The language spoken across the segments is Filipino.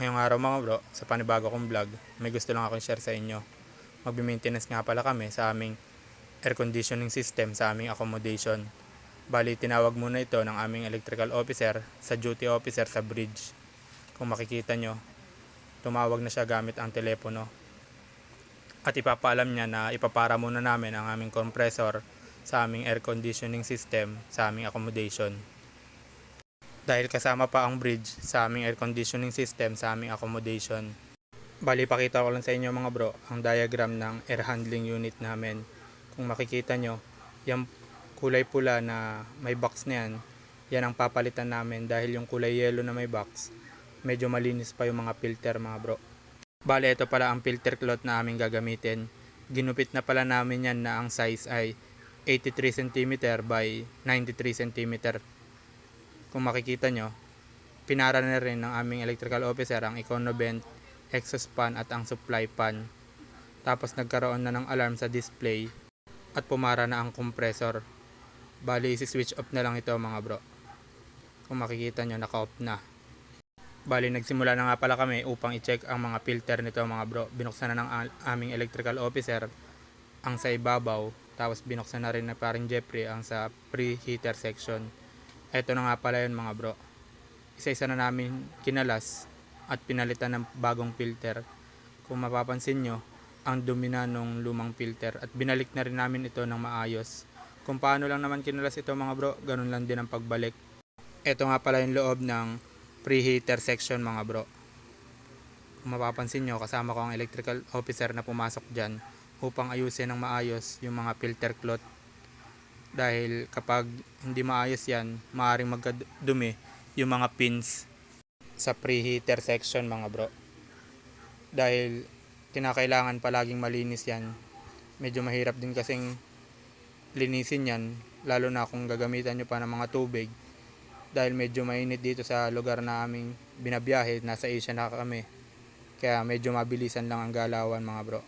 Ngayong araw mga bro, sa panibago kong vlog, may gusto lang akong share sa inyo. Magbi-maintenance nga pala kami sa aming air conditioning system sa aming accommodation. Bali, tinawag muna ito ng aming electrical officer sa duty officer sa bridge. Kung makikita nyo, tumawag na siya gamit ang telepono. At ipapaalam niya na ipapara muna namin ang aming compressor sa aming air conditioning system sa aming accommodation. Dahil kasama pa ang bridge sa aming air conditioning system sa aming accommodation. Bali, pakita ko lang sa inyo mga bro, ang diagram ng air handling unit namin. Kung makikita nyo, yung kulay pula na may box na yan, yan ang papalitan namin dahil yung kulay yellow na may box, medyo malinis pa yung mga filter mga bro. Bali, ito pala ang filter cloth na aming gagamitin. Ginupit na pala namin yan na ang size ay 83 cm by 93 cm. Kung makikita nyo, pinara na rin ng aming electrical officer ang Econovent, exhaust fan at ang supply fan. Tapos nagkaroon na ng alarm sa display at pumara na ang compressor. Bali, isi-switch off na lang ito mga bro. Kung makikita nyo, naka-off na. Bali, nagsimula na nga pala kami upang i-check ang mga filter nito mga bro. Binuksan na ng aming electrical officer ang sa ibabaw. Tapos binuksan na rin na paring Jeffrey ang sa preheater section. Ito na nga pala yun mga bro. Isa-isa na namin kinalas at pinalitan ng bagong filter. Kung mapapansin nyo, ang dumi na nung lumang filter at binalik na rin namin ito ng maayos. Kung paano lang naman kinalas ito mga bro, ganun lang din ang pagbalik. Ito nga pala yung loob ng preheater section mga bro. Kung mapapansin nyo, kasama ko ang electrical officer na pumasok dyan upang ayusin ng maayos yung mga filter cloth. Dahil kapag hindi maayos yan, maaaring magkadumi yung mga pins sa preheater section mga bro. Dahil kinakailangan palaging malinis yan. Medyo mahirap din kasing linisin yan, lalo na kung gagamitan nyo pa ng mga tubig. Dahil medyo mainit dito sa lugar na aming binabiyahe, nasa Asia na kami. Kaya medyo mabilisan lang ang galawan mga bro.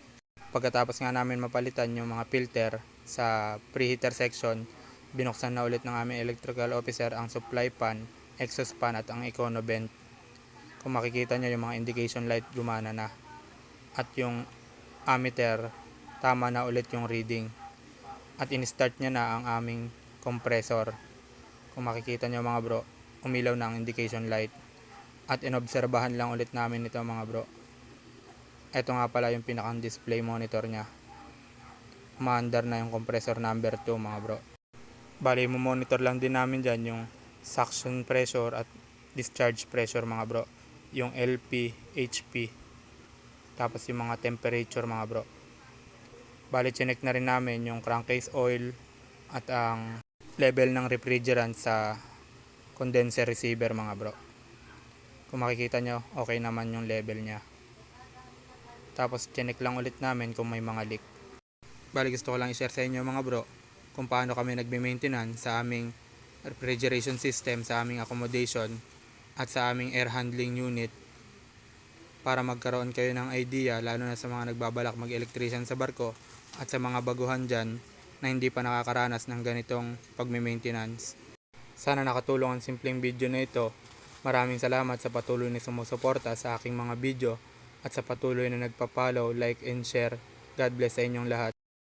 Pagkatapos nga namin mapalitan yung mga filter sa preheater section, binuksan na ulit ng aming electrical officer ang supply pan, exhaust fan at ang Econovent. Kung makikita nyo yung mga indication light gumana na. At yung ammeter, tama na ulit yung reading. At in-start niya na ang aming compressor. Kung makikita nyo mga bro, umilaw na ang indication light. At inobserbahan lang ulit namin ito mga bro. Ito nga pala yung pinakang display monitor niya. Umaandar na yung compressor number 2 mga bro. Bali, mo monitor lang din namin dyan yung suction pressure at discharge pressure mga bro. Yung LP, HP. Tapos yung mga temperature mga bro. Bali, chinek na rin namin yung crankcase oil at ang level ng refrigerant sa condenser receiver mga bro. Kung makikita nyo, okay naman yung level niya. Tapos chinek lang ulit namin kung may mga leak. Bali gusto ko lang i-share sa inyo mga bro kung paano kami nagme-maintenance sa aming refrigeration system sa aming accommodation at sa aming air handling unit para magkaroon kayo ng idea lalo na sa mga nagbabalak mag-electrician sa barko at sa mga baguhan dyan na hindi pa nakakaranas ng ganitong pagme-maintenance. Sana nakatulong ang simpleng video na ito. Maraming salamat sa patuloy na sumusuporta sa aking mga video at sa patuloy na nagpa-follow, like and share. God bless sa inyong lahat.